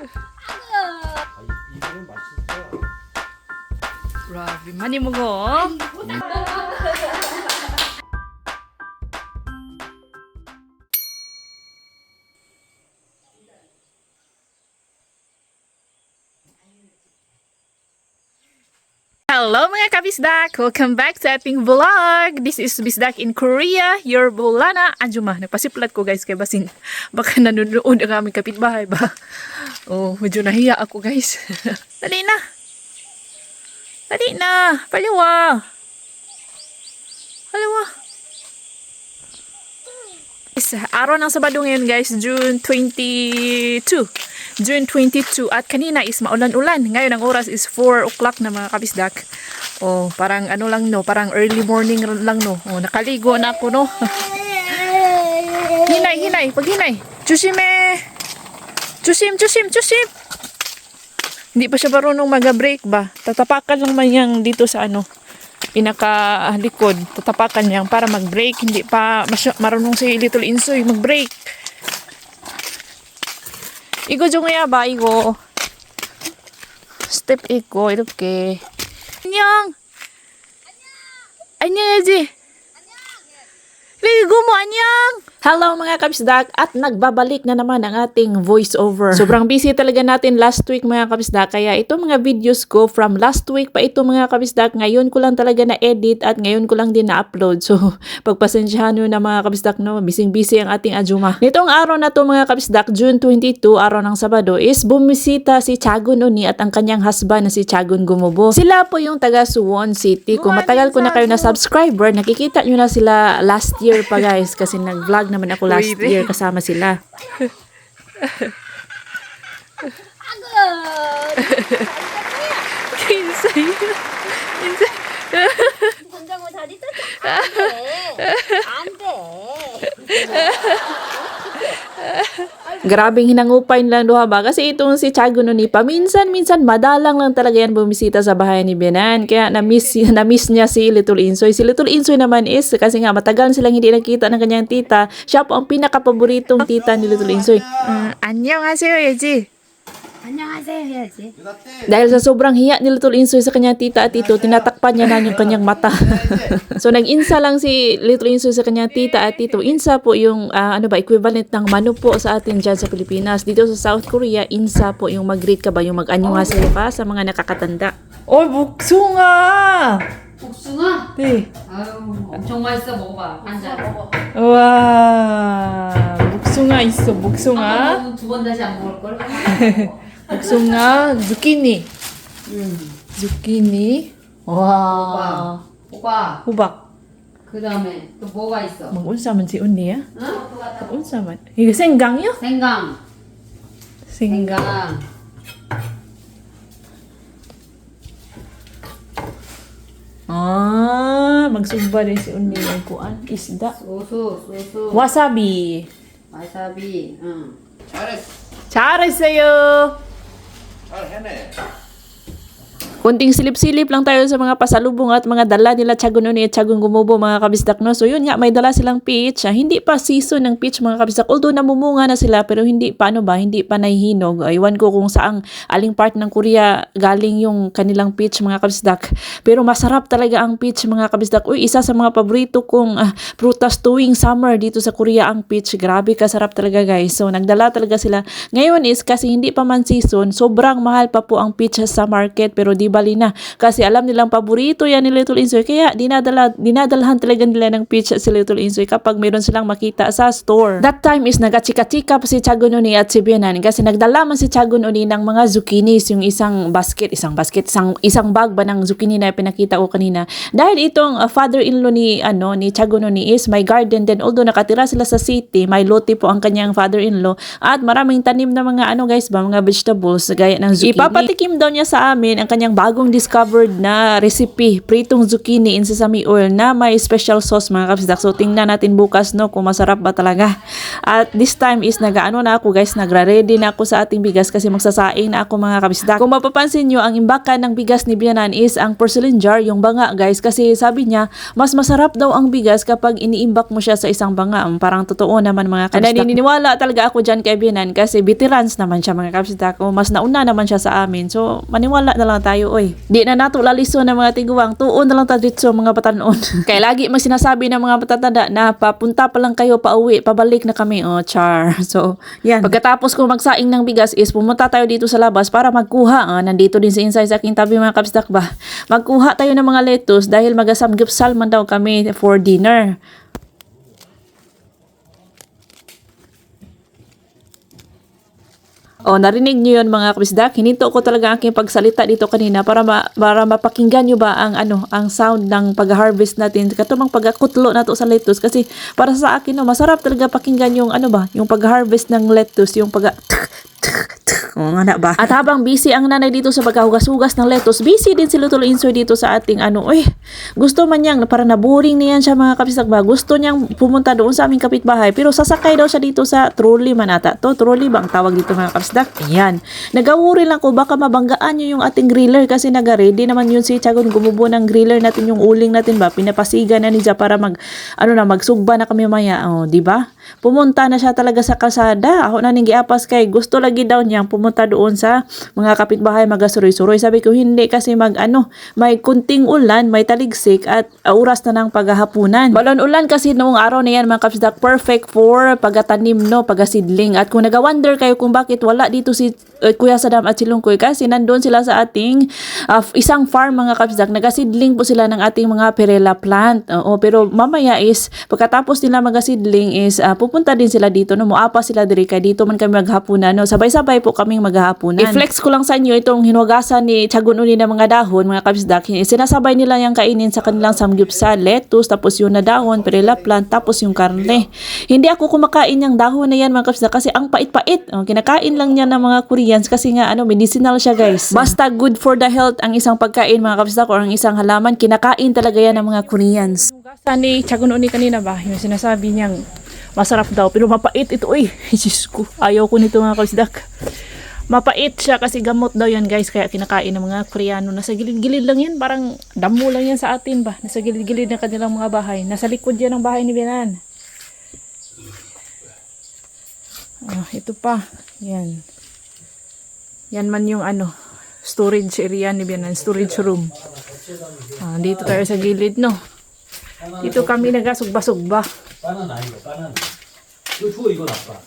아, 이- 이거는 맛있어. Grabe, mani mo go. Hello mga kabisdak! Welcome back sa ating vlog! This is Bisdak in Korea, your Bulana Anjuma. Nagpasiplat ko guys kay Basin. Baka nanonood ang aming kapitbahay ba? Oh, medyo nahiya ako guys. Dali na! Dali na! Paliwa! Paliwa! Guys, araw ng Sabado ngayon guys, June 22. June 22. At kanina is maulan-ulan. Ngayon ang oras is 4 o'clock na mga kabisdak. Oh, parang ano lang no, parang early morning lang no. Oh, nakaligo na ako no. hinay, hinay, pag hinay. Chushime! Tsusim, tsusim, tsusim! Hindi pa siya marunong mag-brake ba? Tatapakan lang man niyang dito sa ano, pinaka-likod. Tatapakan niyang para mag-brake. Hindi pa marunong si Little Insoy mag-brake. Igo dyan nga ba? Igo. Step iko. Ito ke. Anyang! Anyang, Eji! Ligo mo, anyang! Hello mga kabisdak at nagbabalik na naman ang ating voiceover. Sobrang busy talaga natin last week mga kabisdak kaya ito mga videos ko from last week pa ito mga kabisdak ngayon ko lang talaga na edit at ngayon ko lang din na upload. So pagpasensyahan nyo na mga kabisdak no, bising busy ang ating ajuma. Nitong araw na to mga kabisdak, June 22, araw ng Sabado is bumisita si Chagun Uni at ang kanyang husband na si Chagun Gumubo. Sila po yung taga Suwon City. Kung matagal ko na kayo na subscriber, nakikita nyo na sila last year pa guys kasi nag-vlog naman ako last year kasama sila. Kinsay. Kinsay. Grabing hinangupay nilang duha ba? Kasi itong si Chago no ni paminsan-minsan madalang lang talaga yan bumisita sa bahay ni Benan. Kaya na-miss, na-miss niya si Little Insoy. Si Little Insoy naman is, kasi nga matagal silang hindi nakita ng kanyang tita, siya po ang pinakapaboritong tita ni Little Insoy. Uh, anyo nga si Eji. Dahil sa sobrang hiya ni Little Insoy sa kanyang tita at tito, tinatakpan niya na yung kanyang mata. so nag-insa lang si Little Insoy sa kanyang tita at tito. Insa po yung ah, ano ba equivalent ng mano po sa atin dyan sa Pilipinas. Dito sa South Korea, insa po yung mag-greet ka ba, yung mag-anyo nga sa'yo ka sa mga nakakatanda. Oh, buksunga! 복숭아? 네. 아유 엄청 맛있어 먹어봐 앉아 와, buksunga 있어, buksunga. 두번 다시 안 먹을 걸? Buksunga, zucchini. 와, 오빠 호박. 그 다음에 또 뭐가 있어? Man si Undi, ha? 응? Iga senggang yo? 생강 Senggang. 생강 Ah, magsugba rin si Undi ng kuan. Isda. 소스 소스 Wasabi. 와사비 응. 잘했어. 잘했어요. 还有天。Kunting silip-silip lang tayo sa mga pasalubong at mga dala nila Tiagon Uni at Gumubo mga kabisdak no. So yun nga, may dala silang peach. Ah, hindi pa season ng peach mga kabisdak. Although namumunga na sila pero hindi pa ano ba, hindi pa nahihinog. Aywan ko kung saang aling part ng Korea galing yung kanilang peach mga kabisdak. Pero masarap talaga ang peach mga kabisdak. Uy, isa sa mga paborito kong ah, prutas tuwing summer dito sa Korea ang peach. Grabe kasarap talaga guys. So nagdala talaga sila. Ngayon is kasi hindi pa man season, sobrang mahal pa po ang peach sa market pero di bali na. Kasi alam nilang paborito yan ni Little Insoy. Kaya dinadala, dinadalahan talaga nila ng peach si Little Insoy kapag mayroon silang makita sa store. That time is nagachika-chika pa si Tiago Nuni at si Bianan kasi nagdala man si Tiago Nuni ng mga zucchinis, yung isang basket, isang basket, isang, isang bag ba ng zucchini na pinakita ko kanina. Dahil itong uh, father-in-law ni, ano, ni Tiago Nuni is may garden din. Although nakatira sila sa city, may lote po ang kanyang father-in-law at maraming tanim na mga ano guys ba, mga vegetables gaya ng zucchini. Ipapatikim daw niya sa amin ang kanyang bagong discovered na recipe, pritong zucchini in sesame oil na may special sauce mga kabisdak. So tingnan natin bukas no kung masarap ba talaga. At this time is nagaano na ako guys, nagra-ready na ako sa ating bigas kasi magsasaing na ako mga kabisdak. Kung mapapansin nyo, ang imbakan ng bigas ni Bianan is ang porcelain jar, yung banga guys, kasi sabi niya, mas masarap daw ang bigas kapag iniimbak mo siya sa isang banga. Parang totoo naman mga. And naniniwala talaga ako dyan kay Bianan kasi veterans naman siya mga kabisdak. O, mas nauna naman siya sa amin. So, maniwala na lang tayo, oy. Di na nato laliso ng mga tiguang. Tuon na lang dito mga batanon. Kaya lagi mag sinasabi ng mga patatanda na papunta pa lang kayo pa uwi, pabalik na kami. Oh, char. So, yan. Pagkatapos ko magsaing ng bigas is pumunta tayo dito sa labas para magkuha. Ah, nandito din si Insay sa aking tabi mga kabisdak ba. Magkuha tayo ng mga lettuce dahil magasamgyupsal man daw kami for dinner. O, narinig niyo yun mga kabisdak. Hininto ko talaga ang aking pagsalita dito kanina para ma, para mapakinggan niyo ba ang ano, ang sound ng pag-harvest natin. Katumang pagkakutlo nato sa lettuce kasi para sa akin no, masarap talaga pakinggan yung ano ba, yung pag-harvest ng lettuce, yung pag Nga na ba? At habang busy ang nanay dito sa pagkahugas-hugas ng lettuce, busy din si Lutolo Insoy dito sa ating ano, eh, gusto man niyang, para naboring niyan siya mga kapisag ba, gusto niyang pumunta doon sa aming kapitbahay, pero sasakay daw siya dito sa trolley man ata. To, trolley ba ang tawag dito mga kapisag? Ayan. Nagawuri lang ko, baka mabanggaan niyo yung ating griller kasi naga-ready naman yun si Chagon gumubo ng griller natin, yung uling natin ba, pinapasigan na niya para mag, ano na, magsugba na kami maya, oh, di ba? Pumunta na siya talaga sa kalsada. Ako na ning giapas kay gusto lagi daw niyang pumunta doon sa mga kapitbahay magasuroy-suroy. Sabi ko hindi kasi mag ano, may kunting ulan, may taligsik at uh, oras na ng paghahapunan. Balon ulan kasi noong araw na yan mga kapsdak perfect for pagatanim no, pagasidling. At kung nagawonder kayo kung bakit wala dito si uh, Kuya Sadam at si Lungkoy. Kasi nandun sila sa ating uh, isang farm mga kapsdak. Nagasidling po sila ng ating mga perela plant. Oo, pero mamaya is pagkatapos nila magasidling is uh, pupunta din sila dito no? Muapa sila diri kay dito man kami maghapunan no? Sabay-sabay po kaming maghapunan i-flex ko lang sa inyo itong hinugasan ni Chagun Uni ng mga dahon mga kabisdak sinasabay nila yung kainin sa kanilang samgyupsal lettuce tapos yung na dahon perela plant tapos yung karne. Hindi ako kumakain yung dahon na yan mga kabisdak kasi ang pait-pait. Oh, kinakain lang niya ng mga Koreans kasi nga ano medicinal siya guys. Basta good for the health ang isang pagkain mga kabisdak or ang isang halaman. Kinakain talaga yan ng mga Koreans. Hugasan ni Chagun Uni kanina ba yung sinasabi niyang masarap daw pero mapait ito eh Diyos ko ayaw ko nito mga kabisdak mapait siya kasi gamot daw yan guys. Kaya kinakain ng mga Koreano. Nasa gilid-gilid lang yan. Parang damo lang yan sa atin ba? Nasa gilid-gilid ng kanilang mga bahay. Nasa likod yan ng bahay ni Benan ah, ito pa. Yan yan man yung ano storage area ni Benan storage room ah, dito tayo sa gilid no dito kami nagasugba-sugba 바나나 이거 바나나 이거 주워 이거 놔봐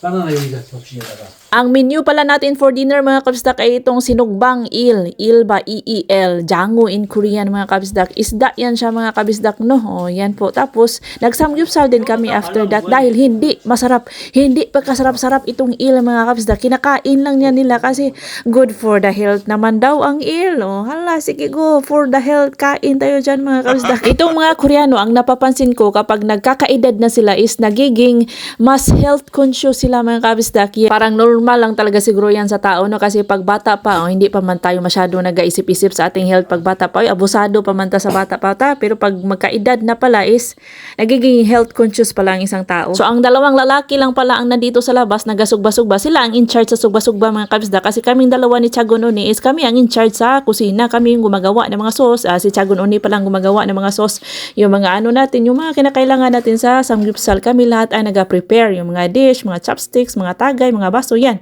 바나나 여기다 접시에다가 Ang menu pala natin for dinner mga kabisdak ay itong sinugbang il. Il ba? E-E-L. Jango in Korean mga kabisdak. Isda yan siya mga kabisdak no. O yan po. Tapos nagsamgyupsal din kami after that dahil hindi masarap. Hindi pa kasarap-sarap itong il mga kabisdak. Kinakain lang niya nila kasi good for the health naman daw ang il. O hala sige go for the health. Kain tayo dyan mga kabisdak. Itong mga Koreano ang napapansin ko kapag nagkakaedad na sila is nagiging mas health conscious sila mga kabisdak. Parang normal lang talaga siguro yan sa tao no? Kasi pag bata pa oh, hindi pa man tayo masyado nag-aisip-isip sa ating health. Pag bata pa Oy, abusado pa man ta sa bata pa ta. Pero pag magkaedad na pala is nagiging health conscious pala ang isang tao. So ang dalawang lalaki lang pala ang nandito sa labas nagasugba-sugba sila ang in charge sa sugba-sugba mga kabisda. Kasi kaming dalawa ni Chagon Uni is kami ang in charge sa kusina. Kami yung gumagawa ng mga sauce. Ah, si Chagon Uni pa lang gumagawa ng mga sauce. Yung mga ano natin yung mga kinakailangan natin sa samgyupsal kami lahat ay naga-prepare yung mga dish mga chopsticks mga tagay mga baso yan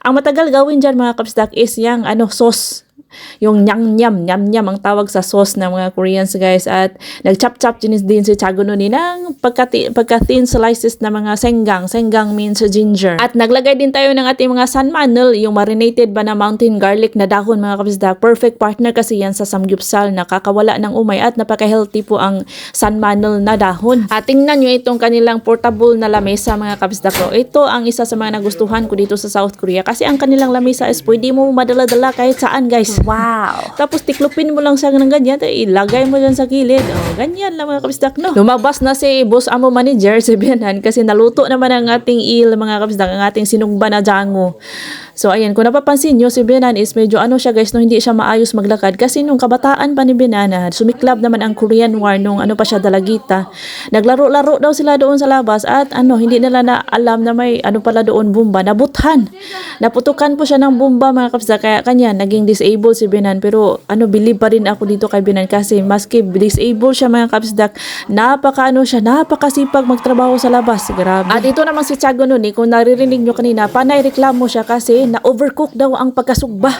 ang matagal gawin dyan mga kapsdak is yung ano, sauce. Yung nyam nyam, nyam nyam ang tawag sa sauce ng mga Koreans guys. At nag-chop-chop din din si Chagono ni ng pagka, pagka-thin slices na mga senggang. Senggang means ginger. At naglagay din tayo ng ating mga sunmanel, yung marinated ba na mountain garlic na dahon mga kapsdak. Perfect partner kasi yan sa samgyupsal. Nakakawala ng umay at napaka-healthy po ang sunmanel na dahon. At tingnan nyo itong kanilang portable na lamesa mga kapsdak ko. Ito ang isa sa mga nagustuhan ko dito sa South Korea kasi ang kanilang lamesa is pwede mo madala-dala kahit saan guys. Wow. Tapos tiklopin mo lang siya ng ganyan, tapos ilagay mo dyan sa gilid. Oh, ganyan lang mga kabisdak, no? Lumabas na si boss amo manager, si Bianan, kasi naluto naman ang ating il, mga kabisdak, ang ating sinugba na jango. So ayan, kung napapansin nyo, si Benan is medyo ano siya guys, no, hindi siya maayos maglakad. Kasi nung kabataan pa ni Benan, sumiklab naman ang Korean War nung ano pa siya dalagita. Naglaro-laro daw sila doon sa labas at ano, hindi nila na alam na may ano pala doon bomba. Nabuthan. Naputukan po siya ng bomba mga kapsa. Kaya kanya, naging disabled si Benan. Pero ano, believe pa rin ako dito kay Benan kasi maski disabled siya mga kapsdak, napaka ano siya, napakasipag magtrabaho sa labas. Grabe. At ito naman si Tiago nun eh, kung naririnig nyo kanina, panay reklamo siya kasi na-overcook daw ang pagkasugba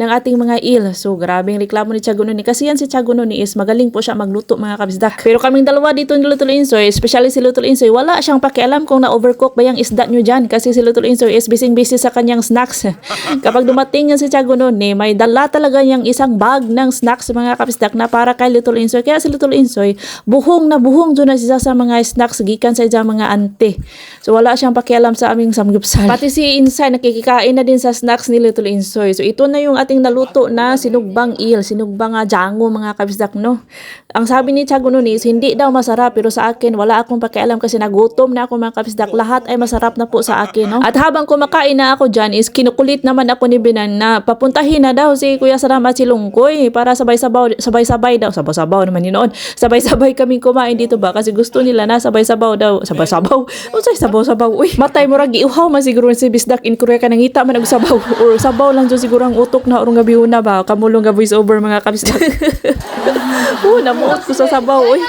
ng ating mga il. So grabing reklamo ni Tiago eh. Kasi yan si Tiago eh, is magaling po siya magluto mga kapsdak. Pero kaming dalawa dito ni Lutol Insoy, especially si Lutol Insoy, wala siyang pakialam kung na-overcook ba yung isda nyo dyan. Kasi si Lutol Insoy is busy-busy sa kanyang snacks. Kapag dumating yan si Tiago eh, may dala talaga niyang isang bag ng snacks mga kapsdak na para kay Little Insoy. Kaya si Little Insoy, buhong na buhong doon na siya sa mga snacks gikan sa mga ante. So wala siyang pakialam sa aming samgyupsal. Pati si Insay nakikikain na din sa snacks ni Little Insoy. So ito na yung ating naluto na sinugbang il, sinugbang uh, jango mga kabisdak no. Ang sabi ni nun is, hindi daw masarap pero sa akin wala akong pakialam kasi nagutom na ako mga kabisdak. Lahat ay masarap na po sa akin no. At habang kumakain na ako dyan is kinukulit naman ako ni Binan na papuntahin na daw si Kuya Saram at si Lungkoy para sabay-sabaw sabay-sabay daw sabay-sabaw naman yun noon. Sabay-sabay kaming kumain dito ba kasi gusto nila na sabay-sabaw daw. Sabay-sabaw. Unsay sabaw-sabaw. Uy, matay mo ra giuhaw man siguro si Bisdak in Korea ka nangita og sabaw or sabaw lang jud siguro ang utok na urong gabi una ba kamulong ga voice over mga kabisdak. Oh, namuot ko sa sabaw. Uy.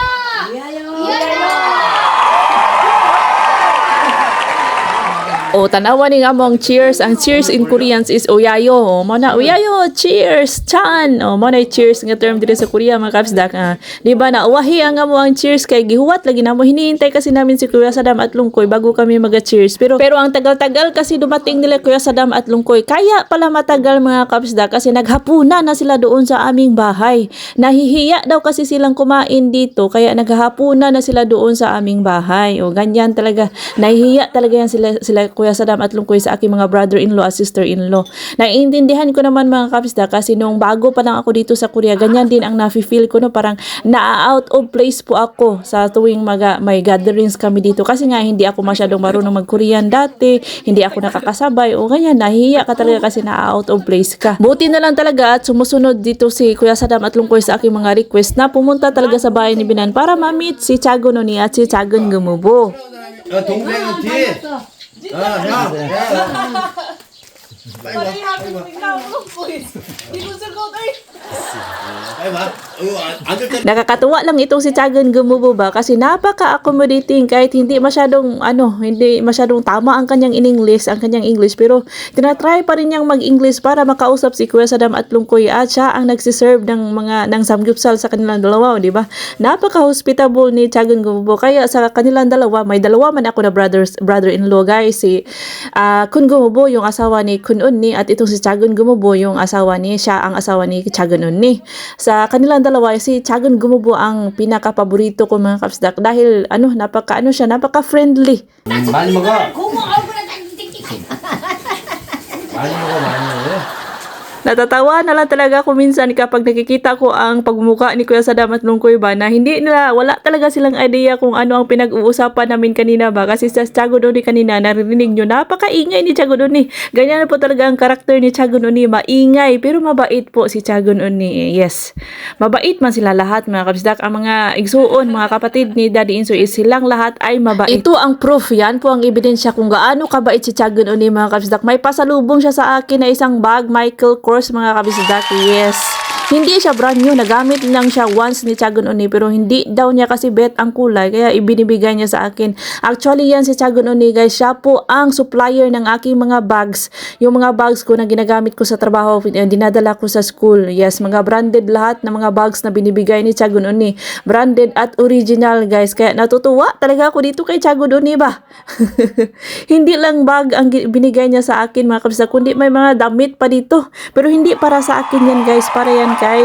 O, tanawa ni nga mong cheers. Ang cheers in Koreans is oyayo. O, mo na, oyayo, cheers, chan. O, mo na cheers nga term dito sa Korea, mga kapsdak. Ah, di ba na, uwahi ang nga mo ang cheers kay gihuwat lagi na mo. Hinihintay kasi namin si Kuya Sadam at Lungkoy bago kami mag-cheers. Pero, pero ang tagal-tagal kasi dumating nila Kuya Sadam at Lungkoy. Kaya pala matagal mga kapsdak kasi naghapunan na sila doon sa aming bahay. Nahihiya daw kasi silang kumain dito. Kaya naghahapunan na sila doon sa aming bahay. O, ganyan talaga. Nahihiya talaga yan sila, sila Kuya Sadam at Lungkoy sa aking mga brother-in-law at sister-in-law. Naiintindihan ko naman mga kapsda kasi nung bago pa lang ako dito sa Korea, ganyan din ang nafe-feel ko no, parang na-out of place po ako sa tuwing maga, may gatherings kami dito kasi nga hindi ako masyadong marunong mag-Korean dati, hindi ako nakakasabay o ganyan, nahihiya ka talaga kasi na-out of place ka. Buti na lang talaga at sumusunod dito si Kuya Sadam at Lungkoy sa aking mga request na pumunta talaga sa bahay ni Binan para ma-meet si Chago Noni at si Chagon Gumubo. 야, 동생은 뒤에. 아, 야, Parang happy na bigla ako, please. Hindi ko sa ay. Ay ba? Under Nakakatuwa lang itong si Chagan Gumubo kasi napaka-accommodating kahit hindi masyadong ano, hindi masyadong tama ang kanyang in English, ang kanyang English. Pero tinatry pa rin niyang mag-English para makausap si Kuya Sadam at Lungkoy. At siya ang nagsiserve ng mga ng samgyupsal sa kanilang dalawa, oh, di ba? Napaka-hospitable ni Chagan Gumubo. Kaya sa kanilang dalawa, may dalawa man ako na brothers brother-in-law guys. Si uh, Kun Gumubo yung asawa ni Kun Unni at itong si Chagun Gumubo yung asawa ni siya ang asawa ni Chagun Unni. Sa kanilang dalawa si Chagun Gumubo ang pinaka-paborito ko mga kapsdak dahil ano napaka ano siya napaka-friendly. Mahal mo ko. Mahal mo ko, mahal mo ko. Natatawa na lang talaga ako minsan kapag nakikita ko ang pagmumuka ni Kuya Sadam at Lungkoy ba na hindi nila, wala talaga silang idea kung ano ang pinag-uusapan namin kanina ba kasi sa Tiago Doni kanina naririnig nyo napakaingay ni Tiago Doni. Ganyan po talaga ang karakter ni Tiago Doni, maingay pero mabait po si Tiago Doni. Yes, mabait man sila lahat mga kabisdak. Ang mga igsuon, mga kapatid ni Daddy Insoy is silang lahat ay mabait. Ito ang proof, yan po ang ebidensya kung gaano kabait si Tiago Doni mga kabisdak. May pasalubong siya sa akin na isang bag Michael Kors mga kabisdak. Yes. Hindi siya brand new, nagamit lang siya once ni Chagon Oni pero hindi daw niya kasi bet ang kulay kaya ibinibigay niya sa akin. Actually yan si Chagon Oni guys, siya po ang supplier ng aking mga bags. Yung mga bags ko na ginagamit ko sa trabaho, eh, dinadala ko sa school. Yes, mga branded lahat ng mga bags na binibigay ni Chagon Oni. Branded at original guys. Kaya natutuwa talaga ako dito kay Chagon Oni ba? hindi lang bag ang binigay niya sa akin mga kabisa, kundi may mga damit pa dito. Pero hindi para sa akin yan guys, para yan kay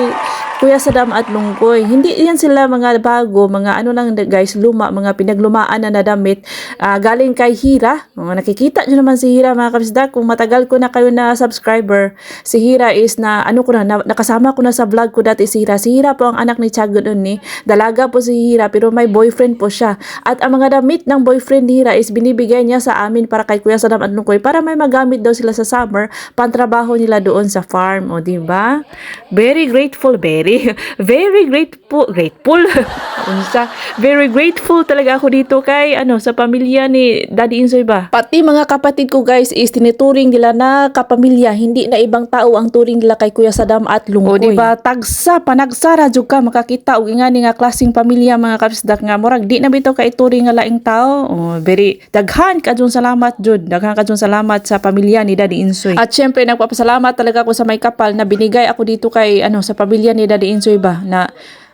Kuya Sadam at Lungkoy. Hindi yan sila mga bago, mga ano lang guys, luma, mga pinaglumaan na na damit. Ah, galing kay Hira. Oh, nakikita nyo naman si Hira mga kabisdak. Kung matagal ko na kayo na subscriber, si Hira is na, ano ko na, na- nakasama ko na sa vlog ko dati si Hira. Si Hira po ang anak ni Tiago nun ni. Dalaga po si Hira pero may boyfriend po siya. At ang mga damit ng boyfriend ni Hira is binibigay niya sa amin para kay Kuya Sadam at Lungkoy para may magamit daw sila sa summer pantrabaho nila doon sa farm. O, di ba? Very grateful, very, very grateful, grateful. Unsa? Very grateful talaga ako dito kay, ano, sa pamilya ni Daddy Insoy ba? Pati mga kapatid ko guys is tinuturing nila na kapamilya, hindi na ibang tao ang turing nila kay Kuya Sadam at Lungkoy. O, di ba? Tagsa, panagsara, jud ka, makakita, og nga ni nga klaseng pamilya mga kapsdak nga, murag, di na bitaw ka ituring nga laing tao. O, very, daghan ka dun salamat, jud. Daghan ka dun salamat sa pamilya ni Daddy Insoy. At syempre, nagpapasalamat talaga ako sa may kapal na binigay ako dito kay, ano, sa pamilya ni Daddy Insoy ba, na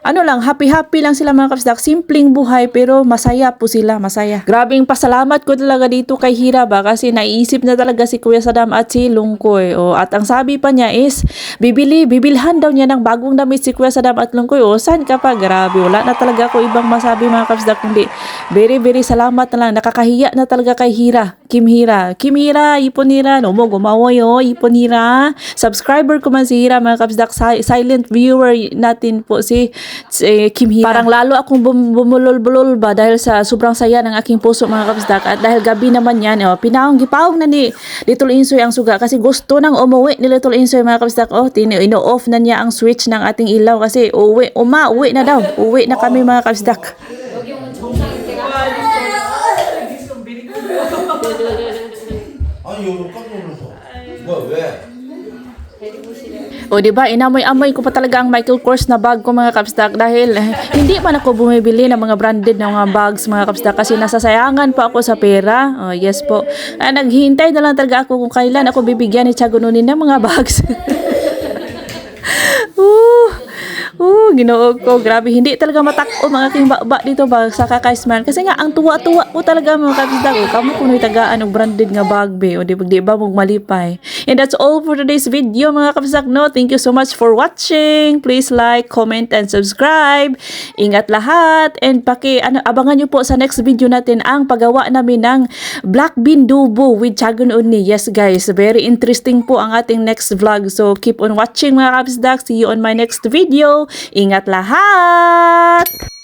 ano lang, happy-happy lang sila mga kapsdak. Simpleng buhay pero masaya po sila, masaya. Grabing pasalamat ko talaga dito kay Hira ba kasi naiisip na talaga si Kuya Sadam at si Lungkoy. O, at ang sabi pa niya is, bibili, bibilhan daw niya ng bagong damit si Kuya Sadam at Lungkoy. O, saan ka pa? Grabe, wala na talaga ako ibang masabi mga kapsdak. Kundi, very, very salamat na lang. Nakakahiya na talaga kay Hira. Kim Hira. Kim Hira, Ipon Hira. No mo, gumawoy o, Ipon Hira. Subscriber ko man si Hira, mga kapsdak. Si- silent viewer natin po si, si Kim Hira. Parang lalo akong bum, bumulol-bulol ba dahil sa sobrang saya ng aking puso, mga kapsdak. At dahil gabi naman yan, oh, pinahong, gipahong na ni Little Insoy ang suga kasi gusto nang umuwi ni Little Insoy, mga kapsdak. Oh, tini, ino-off na niya ang switch ng ating ilaw kasi uwi, uma, uwi na daw. Uwi na kami, mga kapsdak. 아니 요런 깜짝 놀라서 뭐 왜? O di ba inamoy-amoy ko pa talaga ang Michael Kors na bag ko mga kapstak dahil eh, hindi man ako bumibili ng mga branded na mga bags mga kapstak kasi nasasayangan pa ako sa pera. Oh, yes po. Ah, naghihintay na lang talaga ako kung kailan ako bibigyan ni Tiago Nunin ng mga bags. Ooh. Oh, ginoo ko. Grabe. Hindi talaga matako mga aking baba dito ba sa kakaisman. Kasi nga, ang tuwa-tuwa ko talaga mga kapsdak. O, kamo kuno'y tagaan og branded nga bag be. O, di di ba mong malipay. And that's all for today's video mga kapsdak. No, thank you so much for watching. Please like, comment, and subscribe. Ingat lahat. And paki, ano, abangan nyo po sa next video natin ang paggawa namin ng black bean dubo with chagon uni. Yes guys, very interesting po ang ating next vlog. So keep on watching mga kapsdak. See you on my next video. Ingat lahat!